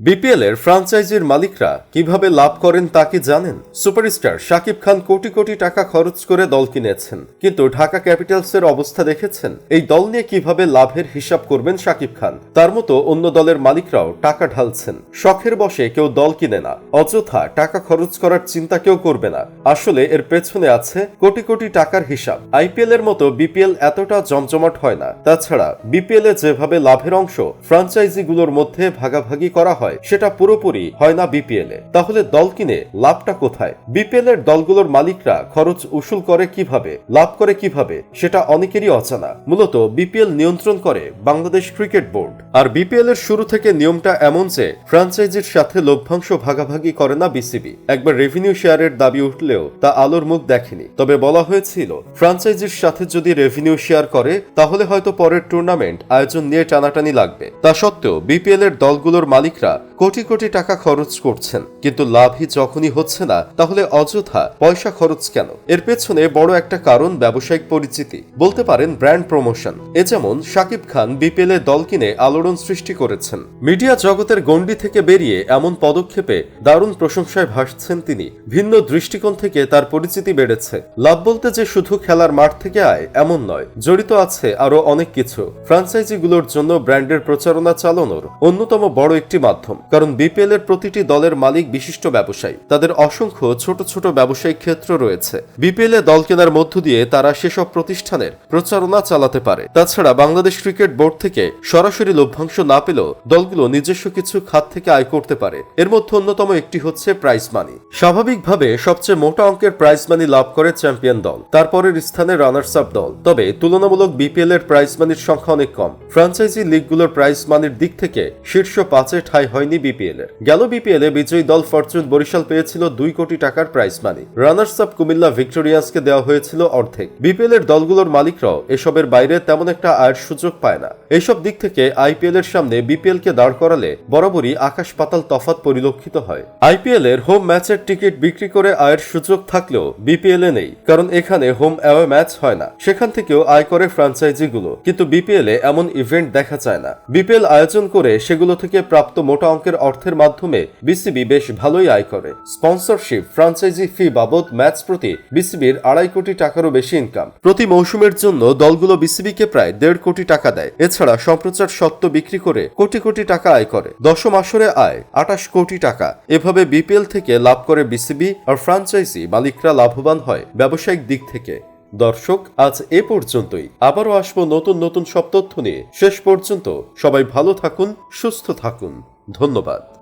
BPL এর ফ্রাঞ্চাইজির মালিকরা কীভাবে লাভ করেন তা কি জানেন? সুপারস্টার শাকিব খান কোটি কোটি টাকা খরচ করে দল কিনেছেন। কিন্তু ঢাকা ক্যাপিটালসের অবস্থা দেখেছেন? এই দল নিয়ে কীভাবে লাভের হিসাব করবেন শাকিব খান? তার মতো অন্য দলের মালিকরাও টাকা ঢালছেন। শখের বসে কেউ দল কিনে না। অযথা টাকা খরচ করার চিন্তা কেউ করবে না। আসলে এর পেছনে আছে কোটি কোটি টাকার হিসাব। আইপিএল এর মতো বিপিএল এতটা জমজমাট হয় না। তাছাড়া বিপিএল এ যেভাবে লাভের অংশ ফ্রাঞ্চাইজিগুলোর মধ্যে ভাগাভাগি করা হয়। সেটা পুরোপুরি হয় না বিপিএল। এ তাহলে দল কিনে লাভটা কোথায়? বিপিএল এর দলগুলোর মালিকরা খরচ উসুল করে কীভাবে? লাভ করে কীভাবে? সেটা অনেকেরই অজানা। মূলত বিপিএল নিয়ন্ত্রণ করে বাংলাদেশ ক্রিকেট বোর্ড। আর বিপিএল এর শুরু থেকে নিয়মটা এমন যে, ফ্রাঞ্চাইজির সাথে লভ্যাংশ ভাগাভাগি করে না বিসিবি। একবার রেভিনিউ শেয়ারের দাবি উঠলেও তা আলোর মুখ দেখেনি। তবে বলা হয়েছিল, ফ্রাঞ্চাইজির সাথে যদি রেভিনিউ শেয়ার করে, তাহলে হয়তো পরের টুর্নামেন্ট আয়োজন নিয়ে টানাটানি লাগবে। তা সত্ত্বেও বিপিএল এর দলগুলোর মালিকরা up. কোটি কোটি টাকা খরচ করছেন। কিন্তু লাভই যখনই হচ্ছে না, তাহলে অযথা পয়সা খরচ কেন? এর পেছনে বড় একটা কারণ ব্যবসায়িক পরিচিতি। বলতে পারেন ব্র্যান্ড প্রমোশন। এ যেমন শাকিব খান বিপিএল এ দল কিনে আলোড়ন সৃষ্টি করেছেন। মিডিয়া জগতের গণ্ডি থেকে বেরিয়ে এমন পদক্ষেপে দারুণ প্রশংসায় ভাসছেন তিনি। ভিন্ন দৃষ্টিকোণ থেকে তার পরিচিতি বেড়েছে। লাভ বলতে যে শুধু খেলার মাঠ থেকে আয়, এমন নয়। জড়িত আছে আরও অনেক কিছু। ফ্রাঞ্চাইজিগুলোর জন্য ব্র্যান্ডের প্রচারণা চালানোর অন্যতম বড় একটি মাধ্যম। কারণ বিপিএল এর প্রতিটি দলের মালিক বিশিষ্ট ব্যবসায়ী। তাদের অসংখ্য ছোট ছোট ব্যবসায়িক ক্ষেত্র রয়েছে। বিপিএল এ দল কেনার মধ্য দিয়ে তারা সেসব প্রতিষ্ঠানের প্রচারণা চালাতে পারে। তাছাড়া বাংলাদেশ ক্রিকেট বোর্ড থেকে সরাসরি লভ্যাংশ না পেলেও দলগুলো নিজস্ব কিছু খাত থেকে আয় করতে পারে। এর মধ্যে অন্যতম একটি হচ্ছে প্রাইজ মানি। স্বাভাবিকভাবে সবচেয়ে মোটা অঙ্কের প্রাইজ মানি লাভ করে চ্যাম্পিয়ন দল। তারপরের স্থানে রানার্স আপ দল। তবে তুলনামূলক বিপিএল এর প্রাইজ মানির সংখ্যা অনেক কম। ফ্রাঞ্চাইজি লিগগুলোর প্রাইজ মানির দিক থেকে শীর্ষ পাঁচে ঠাঁই হয়নি বিপিএল এর। গেল বিপিএল এ বিজয়ী দল ফরচুন বরিশাল পেয়েছিল দুই কোটি টাকার prize money runners up Comilla ভিক্টোরিয়ান্সকে দেওয়া হয়েছিল অর্ধেক। বিপিএল এর দলগুলোর মালিকরাও এসবের বাইরে তেমন একটা আয়ের সুযোগ পায় না। এইসব দিক থেকে আইপিএল এর সামনে বিপিএল কে দাঁড় করালে বরাবরই আকাশ পাতাল তফাত পরিলক্ষিত হয়। আইপিএল এর হোম ম্যাচের টিকিট বিক্রি করে আয়ের সুযোগ থাকলেও বিপিএল এ নেই, কারণ এখানে হোম অ্যাওয়ে ম্যাচ হয় না। সেখান থেকেও আয় করে ফ্রাঞ্চাইজিগুলো কিন্তু বিপিএল এ এমন ইভেন্ট দেখা যায় না। বিপিএল আয়োজন করে সেগুলো থেকে প্রাপ্ত মোটা অঙ্কের অর্থের মাধ্যমে বিসিবি বেশ ভালোই আয় করে। স্পন্সরশিপ, ফ্রাঞ্চাইজি ফি বাবদ ম্যাচ প্রতি বিসিবির আড়াই কোটি টাকারও বেশি ইনকাম প্রতি মৌসুমের জন্য দলগুলো বিসিবিকে প্রায় দেড় কোটি টাকা দেয়। এছাড়া সম্প্রচার সত্ত্ব বিক্রি করে কোটি কোটি টাকা আয় করে। দশম আসরে আয় আটাশ কোটি টাকা। এভাবে বিপিএল থেকে লাভ করে বিসিবি আর ফ্রাঞ্চাইজি মালিকরা লাভবান হয় ব্যবসায়িক দিক থেকে। দর্শক, আজ এ পর্যন্তই। আবারও আসব নতুন নতুন সব তথ্য নিয়ে। শেষ পর্যন্ত সবাই ভালো থাকুন, সুস্থ থাকুন। ধন্যবাদ।